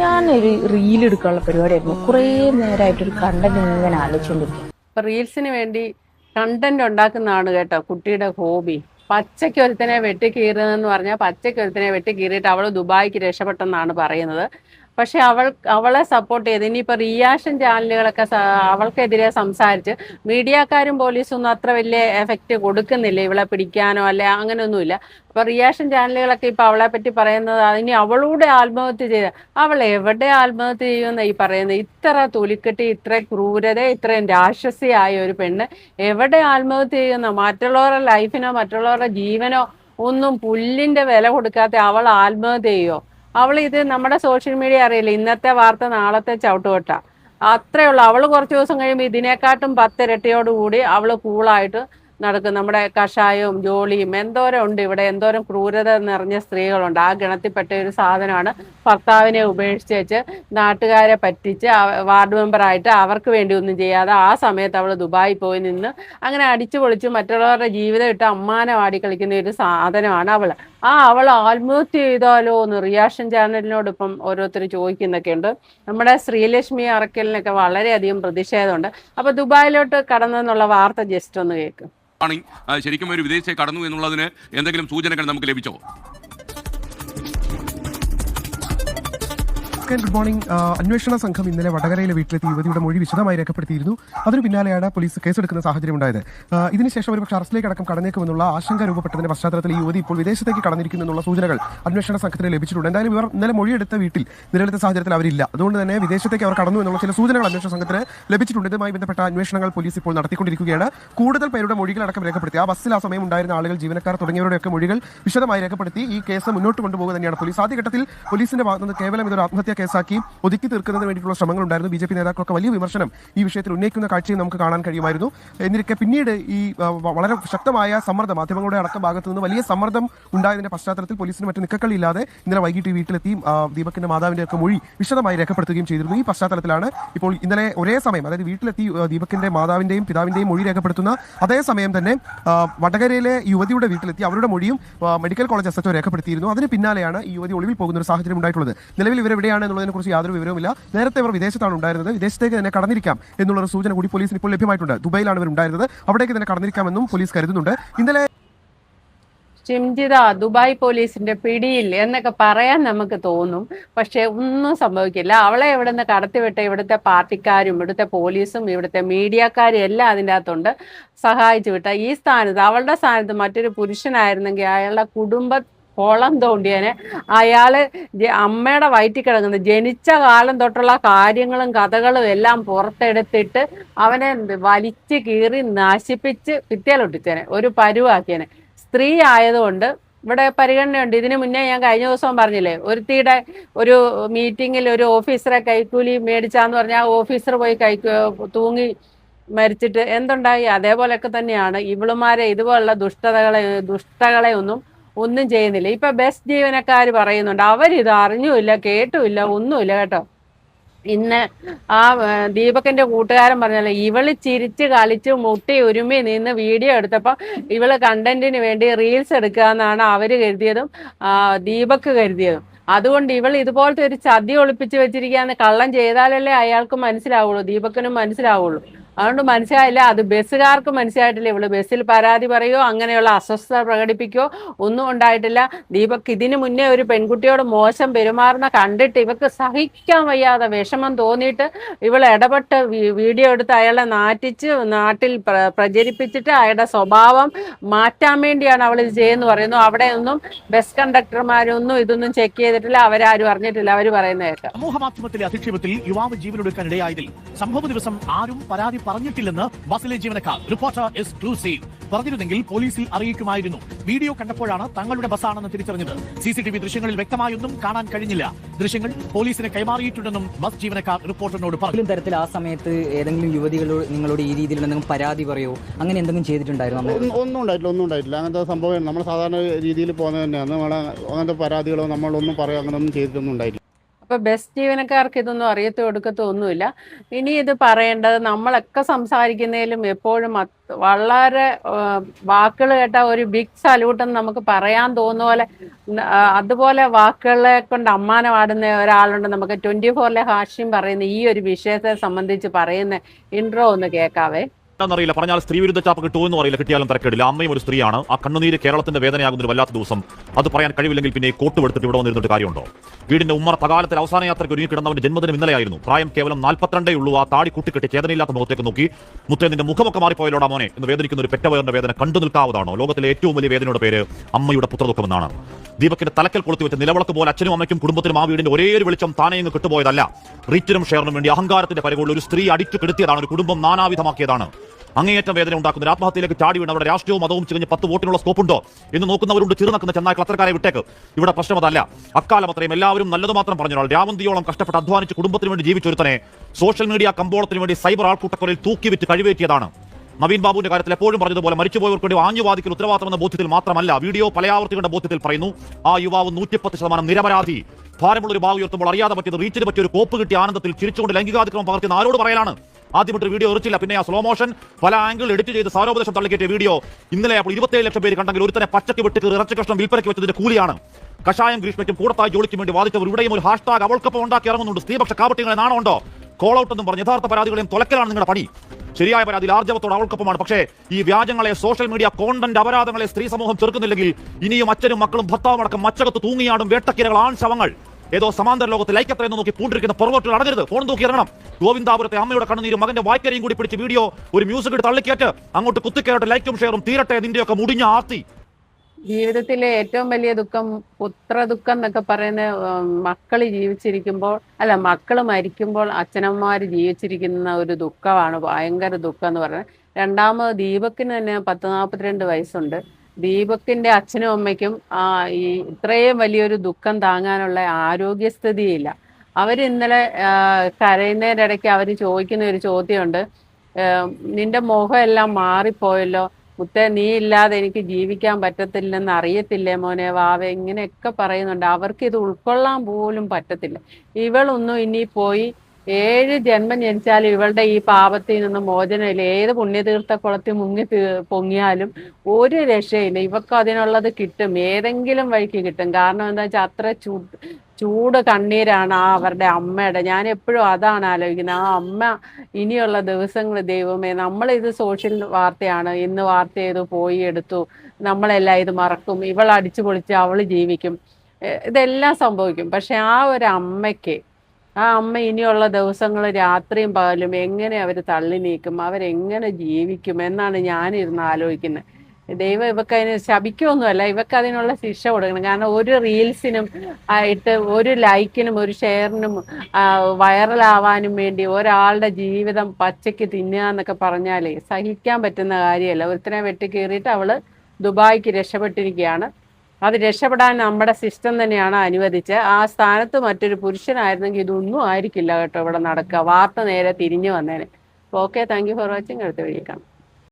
ഞാനൊരു റീൽ എടുക്കാനുള്ള പരിപാടിയായിരുന്നു. കുറേ നേരമായിട്ടൊരു കണ്ടന്റ് ഇങ്ങനെ ആലോചിച്ചുകൊണ്ടിരിക്കും ഇപ്പൊ റീൽസിന് വേണ്ടി കണ്ടന്റ് ഉണ്ടാക്കുന്നതാണ് കേട്ടോ കുട്ടിയുടെ ഹോബി പച്ചയ്ക്ക് ഒരുത്തനെ വെട്ടി കീറുന്നതെന്ന് പറഞ്ഞാൽ പച്ചയ്ക്ക് ഒരുത്തനെ വെട്ടി കീറിയിട്ട് അവൾ ദുബായിക്ക് രക്ഷപ്പെട്ടെന്നാണ് പറയുന്നത്. പക്ഷെ അവൾ അവളെ സപ്പോർട്ട് ചെയ്ത് ഇനിയിപ്പോൾ റിയാക്ഷൻ ചാനലുകളൊക്കെ അവൾക്കെതിരെ സംസാരിച്ച് മീഡിയക്കാരും പോലീസും ഒന്നും അത്ര വലിയ എഫക്റ്റ് കൊടുക്കുന്നില്ല ഇവളെ പിടിക്കാനോ അല്ലെ അങ്ങനെയൊന്നുമില്ല. അപ്പൊ റിയാക്ഷൻ ചാനലുകളൊക്കെ ഇപ്പൊ അവളെ പറ്റി പറയുന്നത് ഇനി അവളൂടെ ആത്മഹത്യ ചെയ്ത അവൾ എവിടെ ആത്മഹത്യ ചെയ്യുമെന്ന ഈ പറയുന്നത്? ഇത്ര തൊലിക്കെട്ടി ഇത്ര ക്രൂരത ഇത്രയും രാക്ഷസിയായ ഒരു പെണ്ണ് എവിടെ ആത്മഹത്യ ചെയ്യുന്ന മറ്റുള്ളവരുടെ ലൈഫിനോ മറ്റുള്ളവരുടെ ജീവനോ ഒന്നും പുല്ലിന്റെ വില കൊടുക്കാത്ത അവൾ ആത്മഹത്യ ചെയ്യോ അവൾ ഇത് നമ്മുടെ സോഷ്യൽ മീഡിയ അറിയില്ല? ഇന്നത്തെ വാർത്ത നാളത്തെ ചവിട്ടുകൊട്ട. അത്രേ ഉള്ളൂ അവൾ കുറച്ച് ദിവസം കഴിയുമ്പോൾ ഇതിനെക്കാട്ടും പത്തിരട്ടിയോടുകൂടി അവൾ കൂളായിട്ട് നടക്കും. നമ്മുടെ കഷായവും ജോളിയും എന്തോരം ഉണ്ട് ഇവിടെ. എന്തോരം ക്രൂരത നിറഞ്ഞ സ്ത്രീകളുണ്ട്. ആ ഗണത്തിൽപ്പെട്ട ഒരു സാധനമാണ് ഭർത്താവിനെ ഉപേക്ഷിച്ച് വെച്ച് നാട്ടുകാരെ പറ്റിച്ച് വാർഡ് മെമ്പറായിട്ട് അവർക്ക് വേണ്ടി ഒന്നും ചെയ്യാതെ ആ സമയത്ത് അവൾ ദുബായി പോയി നിന്ന് അങ്ങനെ അടിച്ചു പൊളിച്ച് മറ്റുള്ളവരുടെ ജീവിതം ഇട്ട് അമ്മാനം വാടി കളിക്കുന്ന ഒരു സാധനമാണ് അവൾ ആ അവൾ ആത്മഹത്യ ചെയ്താലോ എന്ന് റിയാക്ഷൻ ചാനലിനോട് ഇപ്പം ഓരോരുത്തർ ചോദിക്കുന്നൊക്കെ ഉണ്ട് നമ്മുടെ ശ്രീലക്ഷ്മി അറക്കലിനൊക്കെ വളരെയധികം പ്രതിഷേധമുണ്ട്. അപ്പൊ ദുബായിലോട്ട് കടന്നെന്നുള്ള വാർത്ത ജസ്റ്റ് ഒന്ന് കേൾക്കും ശരിക്കും ഒരു വിദേശത്തേക്ക് കടന്നു എന്നുള്ളതിന് എന്തെങ്കിലും സൂചനകൾ നമുക്ക് ലഭിച്ചോ? ഓക്കെ, ഗുഡ് മോർണിംഗ് അന്വേഷണ സംഘം ഇന്നലെ വടകരയിലെ വീട്ടിലെത്തി യുവതിയുടെ മൊഴി വിശദമായി രേഖപ്പെടുത്തിയിരുന്നു. അതിനു പിന്നാലെയാണ് പോലീസ് കേസെടുക്കുന്ന സാഹചര്യം ഉണ്ടായത് ഇതിനുശേഷം ഒരുപക്ഷെ അറസ്റ്റിലേക്ക് അടക്കം കടന്നേക്കുമെന്നുള്ള ആശങ്ക രൂപപ്പെട്ടതിന്റെ പശ്ചാത്തലത്തിൽ ഈ യുവതി ഇപ്പോൾ വിദേശത്തേക്ക് കടന്നിരിക്കുന്നു എന്നുള്ള സൂചനകൾ അന്വേഷണ സംഘത്തിന് ലഭിച്ചിട്ടുണ്ട്. എന്തായാലും ഇവർ ഇന്നലെ മൊഴിയെടുത്ത വീട്ടിൽ നിലവിലത്തെ സാഹചര്യത്തിൽ അവരില്ല. അതുകൊണ്ട് തന്നെ വിദേശത്തേക്ക് അവർ കടന്നു എന്നുള്ള ചില സൂചനകൾ അന്വേഷണ സംഘത്തിന് ലഭിച്ചിട്ടുണ്ട്. ഇതുമായി ബന്ധപ്പെട്ട അന്വേഷണങ്ങൾ പോലീസ് ഇപ്പോൾ നടത്തിക്കൊണ്ടിരിക്കുകയാണ്. കൂടുതൽ പേരുടെ മൊഴികൾ അടക്കം രേഖപ്പെടുത്തി ആ ബസ്സിൽ ആ സമയം ഉണ്ടായിരുന്ന ആളുകൾ ജീവനക്കാർ തുടങ്ങിയവരുടെയൊക്കെ മൊഴികൾ വിശദമായി രേഖപ്പെടുത്തി ഈ കേസ് മുന്നോട്ട് കൊണ്ടുപോകുക തന്നെയാണ് പോലീസ്. ആദ്യഘട്ടത്തിൽ പോലീസിന്റെ ഭാഗത്തുനിന്ന് കേവലം ഇതൊരു ആത്മഹത്യാ കേസാക്കി ഒതുക്കി തീർക്കുന്നതിന് വേണ്ടിയിട്ടുള്ള ശ്രമങ്ങൾ ഉണ്ടായിരുന്നു. ബി ജെ പി നേതാക്കളൊക്കെ വലിയ വിമർശനം ഈ വിഷയത്തിൽ ഉന്നയിക്കുന്ന കാഴ്ചയും നമുക്ക് കാണാൻ കഴിയുമായിരുന്നു. എന്നിരിക്കെ പിന്നീട് ഈ വളരെ ശക്തമായ സമ്മർദ്ദം മാധ്യമങ്ങളുടെ അടക്ക ഭാഗത്തു നിന്ന് വലിയ സമ്മർദ്ദം ഉണ്ടായതിന്റെ പശ്ചാത്തലത്തിൽ പോലീസിന് മറ്റു നിക്കക്കളില്ലാതെ ഇന്നലെ വൈകിട്ട് വീട്ടിലെത്തി ദീപകിന്റെ മാതാവിന്റെ ഒക്കെ മൊഴി വിശദമായി രേഖപ്പെടുത്തുകയും ചെയ്തിരുന്നു. ഈ പശ്ചാത്തലത്തിലാണ് ഇപ്പോൾ ഇന്നലെ ഒരേ സമയം അതായത് വീട്ടിലെത്തി ദീപകിന്റെ മാതാവിന്റെയും പിതാവിന്റെയും മൊഴി രേഖപ്പെടുത്തുന്ന അതേ സമയം തന്നെ വടകരയിലെ യുവതിയുടെ വീട്ടിലെത്തി അവരുടെ മൊഴിയും മെഡിക്കൽ കോളേജ് എച്ച് രേഖപ്പെടുത്തിയിരുന്നു. അതിന് പിന്നാലെയാണ് ഈ യുവതി ഒളിവിൽ പോകുന്ന ഒരു സാഹചര്യം ഉണ്ടായിട്ടുള്ളത്. നിലവിൽ ഇവർ എവിടെയാണ് എന്നുള്ളതിനെ കുറിച്ച് യാതൊരു വിവരവുമില്ല. നേരത്തെ ഇവർ വിദേശത്താണ് ഉണ്ടായിരുന്നത്. വിദേശത്തേക്ക് തന്നെ കടന്നിരിക്കാം എന്നുള്ള ഒരു സൂചന കൂടി പോലീസിന് ഇപ്പോൾ ലഭ്യമായിട്ടുണ്ട്. ദുബൈയിലാണ് ഇവർ ഉണ്ടായിരുന്നത്. അവിടേക്ക് തന്നെ കടന്നിരിക്കാമെന്നും പോലീസ് കരുതുന്നുണ്ട്. ഇന്നലെ ചിംജിത ദുബായ് പോലീസിന്റെ പിടിയിൽ എന്നൊക്കെ പറയാൻ നമുക്ക് തോന്നും. പക്ഷെ ഒന്നും സംഭവിക്കില്ല. അവളെ ഇവിടുന്ന് കടത്തിവിട്ട ഇവിടുത്തെ പാർട്ടിക്കാരും ഇവിടുത്തെ പോലീസും ഇവിടുത്തെ മീഡിയക്കാരും എല്ലാം അതിന്റെ അകത്തുണ്ട്. സഹായിച്ചു വിട്ട ഈ സ്ഥാനത്ത് അവളുടെ സ്ഥാനത്ത് മറ്റൊരു പുരുഷനായിരുന്നെങ്കിൽ അയാളുടെ കുടുംബ കോളം തോണ്ടിയനെ അയാൾ അമ്മയുടെ വയറ്റിൽ കിടക്കുന്ന ജനിച്ച കാലം തൊട്ടുള്ള കാര്യങ്ങളും കഥകളും എല്ലാം പുറത്തെടുത്തിട്ട് അവനെ വലിച്ച് കീറി നശിപ്പിച്ച് പിത്തേലൊട്ടിച്ചേനെ ഒരു പരുവാക്കിയനെ. സ്ത്രീ ആയതുകൊണ്ട് ഇവിടെ പരിഗണനയുണ്ട്. ഇതിനു മുന്നേ ഞാൻ കഴിഞ്ഞ ദിവസം പറഞ്ഞില്ലേ ഒരുത്തിയുടെ ഒരു മീറ്റിങ്ങിൽ ഒരു ഓഫീസറെ കൈക്കൂലി മേടിച്ചാന്ന് പറഞ്ഞാൽ ഓഫീസർ പോയി കൈ തൂങ്ങി മരിച്ചിട്ട് എന്തുണ്ടായി? അതേപോലെയൊക്കെ തന്നെയാണ്. ഇവളുമാരെ ഇതുപോലുള്ള ദുഷ്ടതകളെ ദുഷ്ടകളെ ഒന്നും ഒന്നും ചെയ്യുന്നില്ല. ഇപ്പൊ ബസ് ജീവനക്കാർ പറയുന്നുണ്ട്. അവരിത് അറിഞ്ഞുമില്ല കേട്ടുമില്ല ഒന്നുമില്ല കേട്ടോ. ഇന്ന് ആ ദീപകന്റെ കൂട്ടുകാരൻ പറഞ്ഞല്ലോ ഇവൾ ചിരിച്ച് കളിച്ച് മുട്ടി ഉരുമി നിന്ന് വീഡിയോ എടുത്തപ്പോൾ ഇവൾ കണ്ടന്റിന് വേണ്ടി റീൽസ് എടുക്കുക എന്നാണ് അവർ കരുതിയതും ദീപക് കരുതിയതും. അതുകൊണ്ട് ഇവൾ ഇതുപോലത്തെ ഒരു ചതി ഒളിപ്പിച്ച് വെച്ചിരിക്കാന്ന് കള്ളം ചെയ്താലല്ലേ അയാൾക്ക് മനസ്സിലാവുള്ളൂ ദീപക്കിനും മനസ്സിലാവുള്ളൂ. അതുകൊണ്ട് മനസ്സിലായില്ല. അത് ബസ്സുകാർക്ക് മനസ്സിലായിട്ടില്ല. ഇവൾ ബസ്സിൽ പരാതി പറയുകയോ അങ്ങനെയുള്ള അസ്വസ്ഥത പ്രകടിപ്പിക്കുകയോ ഒന്നും ഉണ്ടായിട്ടില്ല. ദീപക് ഇതിനു മുന്നേ ഒരു പെൺകുട്ടിയോട് മോശം പെരുമാറുന്ന കണ്ടിട്ട് ഇവക്ക് സഹിക്കാൻ വയ്യാതെ വിഷമം തോന്നിയിട്ട് ഇവൾ ഇടപെട്ട് വീഡിയോ എടുത്ത് അയാളെ നാറ്റിച്ച് നാട്ടിൽ പ്രചരിപ്പിച്ചിട്ട് അയാളുടെ സ്വഭാവം മാറ്റാൻ വേണ്ടിയാണ് അവൾ ഇത് ചെയ്യുന്നു പറയുന്നു. അവിടെ ഒന്നും ബസ് കണ്ടക്ടർമാരൊന്നും ഇതൊന്നും ചെക്ക് ചെയ്തിട്ടില്ല. അവരാരും അറിഞ്ഞിട്ടില്ല. അവർ പറയുന്ന കേൾക്കാം സമൂഹ മാധ്യമത്തിലെ അധിക്ഷേപത്തിൽ യുവാവ് ജീവനൊടുക്കാൻ ഇടയായതിൽ സംഭവ ദിവസം ആരും പരാതി പറഞ്ഞിട്ടില്ലെന്ന് ബസ്സിലെ ജീവനക്കാർ. റിപ്പോർട്ടർ എക്സ്ക്ലൂസീവ് പറഞ്ഞിരുന്നെങ്കിൽ പോലീസിൽ അറിയിക്കുമായിരുന്നു. വീഡിയോ കണ്ടപ്പോഴാണ് തങ്ങളുടെ ബസ്സാണെന്ന് തിരിച്ചറിഞ്ഞത്. സി സി ടി വി ദൃശ്യങ്ങളിൽ വ്യക്തമായൊന്നും കാണാൻ കഴിഞ്ഞില്ല. ദൃശ്യങ്ങൾ പോലീസിന് കൈമാറിയിട്ടുണ്ടെന്നും ബസ് ജീവനക്കാർ റിപ്പോർട്ടറിനോട് പറഞ്ഞു. തരത്തിൽ ആ സമയത്ത് ഏതെങ്കിലും യുവതികളോട് നിങ്ങളോട് ഈ രീതിയിൽ എന്തെങ്കിലും പരാതി പറയോ? അങ്ങനെ എന്തെങ്കിലും ചെയ്തിട്ടുണ്ടായിരുന്നു ഒന്നും ഉണ്ടായിട്ടില്ല ഒന്നും ഉണ്ടായിട്ടില്ല. അങ്ങനത്തെ സംഭവം നമ്മൾ സാധാരണ രീതിയിൽ പോകുന്നത് തന്നെയാണ്. നമ്മൾ അങ്ങനത്തെ പരാതികളോ നമ്മളൊന്നും പറയോ അങ്ങനെ ഒന്നും ചെയ്തിട്ടൊന്നും ഉണ്ടായിട്ടില്ല. ഇപ്പൊ ബെസ്റ്റ് ജീവനക്കാർക്ക് ഇതൊന്നും അറിയത്തോ എടുക്കത്തോ ഒന്നുമില്ല. ഇനി ഇത് പറയേണ്ടത് നമ്മളൊക്കെ സംസാരിക്കുന്നതിലും എപ്പോഴും വളരെ വാക്കുകൾ കേട്ട ഒരു ബിഗ് സല്യൂട്ട് എന്ന് നമുക്ക് പറയാൻ തോന്നുന്ന പോലെ അതുപോലെ വാക്കുകളെ കൊണ്ട് അമ്മാനമാടുന്ന ഒരാളുണ്ട് നമുക്ക് ട്വന്റി ഫോറിലെ ഹാഷ്യം പറയുന്ന ഈ ഒരു വിഷയത്തെ സംബന്ധിച്ച് പറയുന്ന ഇൻട്രോ ഒന്ന് കേൾക്കാവേ എന്നറിയില്ല പറഞ്ഞാൽ സ്ത്രീ വിരുദ്ധ ചാപ്പ് കിട്ടുമോ എന്ന് അറിയില്ല. കിട്ടിയാലും തിരക്കേടില്ല. അമ്മയും ഒരു സ്ത്രീയാണ്. ആ കണ്ണുനീര് കേരളത്തിന്റെ വേദനയാകുന്ന ഒരു വല്ലാത്ത ദിവസം. അത് പറയാൻ കഴിവില്ലെങ്കിൽ പിന്നെ കോട്ട് എടുത്തിട്ട് ഇവിടെ വന്നിരുന്നിട്ട് കാര്യമുണ്ടോ? വീടിന്റെ ഉമ്മർ തകാലത്തിൽ അവസാന യാത്രയ്ക്ക് ഒരുങ്ങി കിടന്നവന്റെ ജന്മദിനം ഇന്നലെയായിരുന്നു. പ്രായം കേവലം നാൽപ്പത്തിരണ്ടേ ഉള്ളൂ. ആ താടി കൂട്ടിക്കെട്ടി ചേതനയില്ലാത്ത മുഖത്തേക്ക് നോക്കി. മുത്തേ നിന്റെ മുഖമൊക്കെ മാറിപ്പോയല്ലോടാ മോനെ എന്ന് വേദനിക്കുന്ന ഒരു പെറ്റവയറിന്റെ വേദന കണ്ടു നിൽക്കാവുന്നതാണോ? ലോകത്തിലെ ഏറ്റവും വലിയ വേദനയുടെ പേര് അമ്മയുടെ പുത്രദുഃഖമെന്നാണ്. ദീപക്കിന്റെ തലക്കൽ കൊളുത്തി വെച്ച നിലവിളക്ക് പോലെ അച്ഛനും അമ്മയ്ക്കും കുടുംബത്തിനും ആ വീടിന്റെ ഒരേ ഒരു വെളിച്ചം താനേ കിട്ടുപോയതല്ല. റീച്ചിനും ഷെയറിനും വേണ്ടി അഹങ്കാരത്തിന്റെ പരകളിൽ ഒരു സ്ത്രീ അടിച്ചു കെടുത്തിയതാണ്. ഒരു കുടുംബം നാനാവിധമാക്കിയതാണ്. അങ്ങേയറ്റം വേദന ഉണ്ടാക്കുന്ന ആത്മഹത്യയിലേക്ക് ചാടി വീണ് അവിടെ രാഷ്ട്രീയവും മതവും ചികഞ്ഞ് പത്ത് വോട്ടിനുള്ള സ്കോപ്പുണ്ടോ എന്ന് നോക്കുന്നവരുണ്ട് ചെറുനക്കുന്ന ചെന്നായി ക്ലത്തർക്കാരെ വിട്ടേക്ക്. ഇവിടെ പ്രശ്നം അതല്ല അക്കാലം അത്രയും എല്ലാവരും നല്ലത് മാത്രം പറഞ്ഞ രാമന്തിയോളം കഷ്ടപ്പെട്ട് അധ്വാനിച്ച് കുടുംബത്തിന് വേണ്ടി ജീവിച്ചൊരുത്തനെ സോഷ്യൽ മീഡിയ കമ്പോളത്തിന് വേണ്ടി സൈബർ ആൾക്കൂട്ടക്കൊലയിൽ തൂക്കി വിറ്റ് കഴിവേറ്റിയതാണ്. നവീൻ ബാബുവിന്റെ കാര്യത്തിൽ എപ്പോഴും പറഞ്ഞതുപോലെ മരിച്ചുപോയവർക്ക് വേണ്ടി ആഞ്ഞുവാദിക്കൽ ഉത്തരവാദിത്തമെന്ന ബോധ്യത്തിൽ മാത്രമല്ല വീഡിയോ പലയാവർത്തികളുടെ ബോധ്യത്തിൽ പറയുന്നു ആ യുവാവ് നൂറ്റിപ്പത്ത് ശതമാനം നിരപരാധി. ഭാരമുള്ള ഒരു ഭാവി ഉയർത്തുമ്പോൾ അറിയാതെ പറ്റിയത് റീച്ചിന് പറ്റിയ ഒരു കോപ്പ് കിട്ടിയ ആനന്ദത്തിൽ ചിരിച്ചുകൊണ്ട് ലൈംഗികാതിക്രമം പകർത്തിയെന്ന് ആരോട് പറയലാണ്? ആദ്യമായിട്ട് വീഡിയോ എറിച്ചില്ല പിന്നെ ആ സ്ലോ മോഷൻ പല ആംഗിൾ എഡിറ്റ് ചെയ്ത് സാരോപദേശം തള്ളിക്കേറ്റിയ വീഡിയോ. ഇന്നലെ അപ്പോൾ ഇരുപത്തേഴ് ലക്ഷം പേര് കണ്ടെങ്കിൽ ഒരുത്തനെ പച്ചക്ക് വെട്ടി ഇറച്ചി കഷ്ണം വിൽപ്പനയ്ക്ക് വെച്ചതിന്റെ കൂലിയാണ്. കഷായം ഗ്രീഷ്മയ്ക്കും കൂടത്തായി ജോലിക്കും വേണ്ടി വാദിച്ചവർ ഇവിടെയും ഒരു ഹാഷ്ടാഗ് അവൾക്കൊപ്പം ഉണ്ടാക്കി ഇറങ്ങുന്നുണ്ട്. സ്ത്രീപക്ഷ കാപട്യങ്ങളെ നാണമുണ്ടോ? കോൾ ഔട്ട് എന്നും പറഞ്ഞ് യഥാർത്ഥ പരാതികളെയും തുലക്കലാണ് നിങ്ങളുടെ പണി. ശരിയായ പരാതി ആർജവത്തോട് അവൾക്കൊപ്പമാണ്. പക്ഷേ ഈ വ്യാജങ്ങളെ സോഷ്യൽ മീഡിയ കോണ്ടന്റ് അപരാധങ്ങളെ സ്ത്രീ സമൂഹം ചെറുക്കുന്നില്ലെങ്കിൽ ഇനിയും അച്ഛനും മക്കളും ഭർത്താവും അടക്കം മച്ചകത്ത് തൂങ്ങിയാടും വേട്ടക്കിരകൾ ആൺ ശവങ്ങൾ. ഏതോ സമാന്തര ലോകത്ത് ലൈക്കത്ര എന്ന് നോക്കി പൂണ്ടിരിക്കുന്ന പുറകോട്ടുകൾ അടങ്ങരുത് ഫോൺ നോക്കി ഇറങ്ങണം. ഗോവിന്ദാപുരത്തെ അമ്മയുടെ കണ്ണുനീരും മകന്റെ വായ്ക്കരയും കൂടി പിടിച്ച് വീഡിയോ ഒരു മ്യൂസിക് എടുത്ത് തള്ളിക്കേറ്റ് അങ്ങോട്ട് കുത്തിക്കയറട്ടെ ലൈക്കും ഷെയറും തീരട്ടെ നിന്റെയൊക്കെ മുടിഞ്ഞ ആർത്തി. ജീവിതത്തിലെ ഏറ്റവും വലിയ ദുഃഖം പുത്ര ദുഃഖം എന്നൊക്കെ പറയുന്ന മക്കൾ ജീവിച്ചിരിക്കുമ്പോൾ അല്ല മക്കൾ മരിക്കുമ്പോൾ അച്ഛനമ്മമാർ ജീവിച്ചിരിക്കുന്ന ഒരു ദുഃഖമാണ് ഭയങ്കര ദുഃഖം എന്ന് പറയുന്നത്. രണ്ടാമത് ദീപക്കിന് തന്നെ പത്ത് നാൽപ്പത്തിരണ്ട് വയസ്സുണ്ട്. ദീപക്കിന്റെ അച്ഛനും അമ്മയ്ക്കും ആ ഈ ഇത്രയും വലിയൊരു ദുഃഖം താങ്ങാനുള്ള ആരോഗ്യസ്ഥിതിയില്ല. അവർ ഇന്നലെ കരയുന്നതിന്റെ ഇടയ്ക്ക് അവർ ചോദിക്കുന്ന ഒരു ചോദ്യമുണ്ട്. നിന്റെ മുഖം എല്ലാം മാറിപ്പോയല്ലോ. മുത്തേ നീ ഇല്ലാതെ എനിക്ക് ജീവിക്കാൻ പറ്റത്തില്ലെന്ന് അറിയത്തില്ലേ മോനെ? വാവ ഇങ്ങനെയൊക്കെ പറയുന്നുണ്ട്. അവർക്ക് ഇത് ഉൾക്കൊള്ളാൻ പോലും പറ്റത്തില്ല. ഇവളൊന്നും ഇനി പോയി ഏഴ് ജന്മം ജനിച്ചാലും ഇവളുടെ ഈ പാപത്തിൽ നിന്ന് മോചനമില്ല ഏത് പുണ്യതീർത്ഥ കുളത്തിൽ മുങ്ങി പൊങ്ങിയാലും ഒരു രക്ഷയില്ല. ഇവക്ക് അതിനുള്ളത് കിട്ടും. ഏതെങ്കിലും വഴിക്ക് കിട്ടും. കാരണം എന്താ വെച്ചാൽ അത്ര ചൂ ചൂട് കണ്ണീരാണ് ആ അവരുടെ അമ്മയുടെ. ഞാൻ എപ്പോഴും അതാണ് ആലോചിക്കുന്നത്. ആ അമ്മ ഇനിയുള്ള ദിവസങ്ങൾ ദൈവമേ നമ്മളിത് സോഷ്യൽ വാർത്തയാണ്. ഇന്ന് വാർത്ത ചെയ്തു പോയി എടുത്തു. നമ്മളെല്ലാം ഇത് മറക്കും. ഇവൾ അടിച്ചു പൊളിച്ച് അവൾ ജീവിക്കും. ഇതെല്ലാം സംഭവിക്കും. പക്ഷെ ആ ഒരു അമ്മയ്ക്ക് ആ അമ്മ ഇനിയുള്ള ദിവസങ്ങൾ രാത്രിയും പകലും എങ്ങനെ അവർ തള്ളി നീക്കും അവരെങ്ങനെ ജീവിക്കും എന്നാണ് ഞാനിരുന്ന് ആലോചിക്കുന്നത്. ദൈവം ഇവക്ക് അതിന് ശപിക്കൊന്നുമല്ല ഇവക്ക് അതിനുള്ള ശിക്ഷ കൊടുക്കണം. കാരണം ഒരു റീൽസിനും ആയിട്ട് ഒരു ലൈക്കിനും ഒരു ഷെയറിനും വൈറലാവാനും വേണ്ടി ഒരാളുടെ ജീവിതം പച്ചയ്ക്ക് തിന്നുക എന്നൊക്കെ പറഞ്ഞാലേ സഹിക്കാൻ പറ്റുന്ന കാര്യമല്ല. ഒരുത്തനെ വെട്ടി കയറിയിട്ട് അവൾ ദുബായിക്ക് രക്ഷപ്പെട്ടിരിക്കുകയാണ്. അത് രക്ഷപ്പെടാൻ നമ്മുടെ സിസ്റ്റം തന്നെയാണ് അനുവദിച്ച് ആ സ്ഥാനത്ത് മറ്റൊരു പുരുഷനായിരുന്നെങ്കിൽ ഇതൊന്നും ആയിരിക്കില്ല കേട്ടോ ഇവിടെ നടക്കുക. വാർത്ത നേരെ തിരിഞ്ഞു വന്നേനെ. Okay thank you for watching അടുത്ത വഴി കാണാം.